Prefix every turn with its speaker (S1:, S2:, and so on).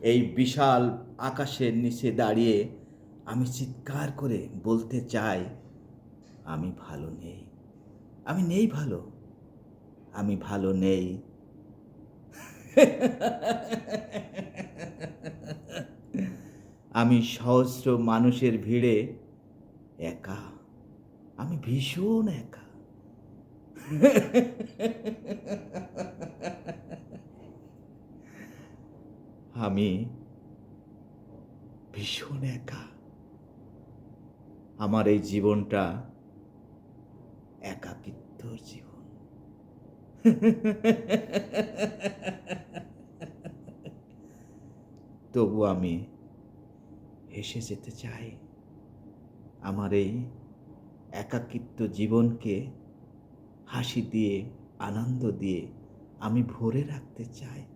S1: এই বিশাল আকাশের নিচে দাঁড়িয়ে আমি চিৎকার করে বলতে চাই, আমি ভালো নেই। আমি নেই ভালো। আমি ভালো নেই। আমি সহস্র মানুষের ভিড়ে একা। আমি ভীষণ একা। আমি ভীষণ একা। আমার এই জীবনটা একাকিত্বর জীবন। তবু আমি হেসে যেতে চাই। আমার এই একাকিত্ব জীবনকে হাসি দিয়ে, আনন্দ দিয়ে আমি ভরে রাখতে চাই।